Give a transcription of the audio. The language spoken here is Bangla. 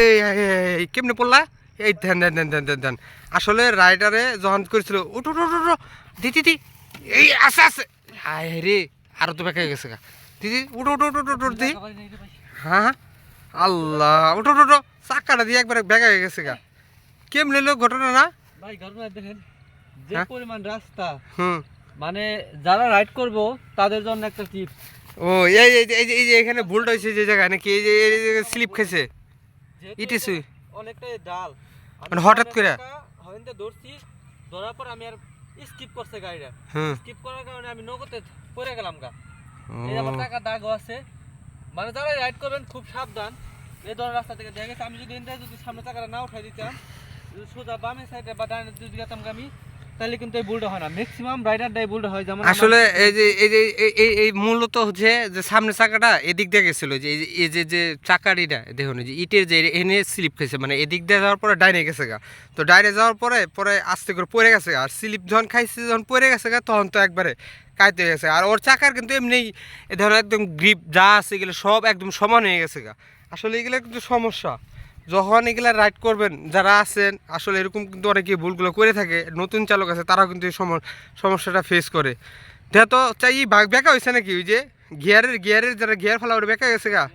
এই কেমনে পড়লা এই ধ্যান ধ্যান ধ্যান ধ্যান ধ্যান ধ্যান আসলে রাইডারে যখন করেছিল উঠ উঠ উঠ দিদি দি এই আছে আছে হায় রে আরও তো বেঁকে গেছে গা দিদি উঠ উঠো উঠো উঠ দি হ্যাঁ হ্যাঁ আল্লাহ উঠ উঠ চাক্কাটা দিয়ে একবার বেঁকে হয়ে গেছে গা কেমনে লোক ঘটনা না ভাই ঘটনা দেখেন যে হ্যাঁ? পরিমাণ রাস্তা হুম মানে যারা রাইড করব তাদের জন্য একটা টিপ ও এই এই যে- এই যে এই যে এখানে ভুলটা হয়েছে যে জায়গায় নাকি এই যে স্লিপ খেয়েছে ইটিসি অনেকটাই ডাল। মানে হঠাৎ করে? হইতে ধরছি ধরার পর আমি আর স্কিপ করছে গাড়িটা। স্কিপ করার কারণে আমি নগদে পড়ে গেলাম গা। এই আমার টাকা দাগও আছে। মানে যারা রাইড করবেন খুব সাবধান। এই ধরনের রাস্তা থেকে দেখা গেছে আমি যদি যদি সামনে টাকাটা না উঠাই দিতাম সোজা বামে সাইডে বা ডানে যদি গেতাম আমি তাহলে কিন্তু এই ভুলটা হয় না। ম্যাক্সিমাম রাইডারটাই ভুলটা হয় যেমন আসলে এই যে এই যে এই- এই মূলত হচ্ছে যে সামনে চাকাটা এদিক দিয়ে গেছিল যে এই যে- এই যে যে চাকারিটা দেখুন যে ইটের যে এনে স্লিপ খেয়েছে মানে এদিক দিয়ে যাওয়ার পরে ডাইনে গেছে গা। তো ডাইনে যাওয়ার পরে পরে আস্তে করে পড়ে গেছে গা। আর স্লিপ যখন খাইছে যখন পড়ে গেছে গা তখন তো একবারে কাইতে হয়ে গেছে। আর ওর চাকার কিন্তু এমনি ধরো একদম গ্রিপ যা আছে এগুলো সব একদম সমান হয়ে গেছে গা। আসলে এগুলো কিন্তু সমস্যা। যখন এগুলা রাইড করবেন, যারা আছেন, আসলে এরকম কিন্তু অনেকে ভুলগুলো করে থাকে, নতুন চালক আছে, তারাও কিন্তু এই সম- সমস্যাটা ফেস করে। দেখো চাই, বাঘ বেঁকা হয়েছে নাকি? ওই যে, গিয়ারের গিয়ারের যারা গিয়ার ফেলা ওটা বেঁকা গেছে গা।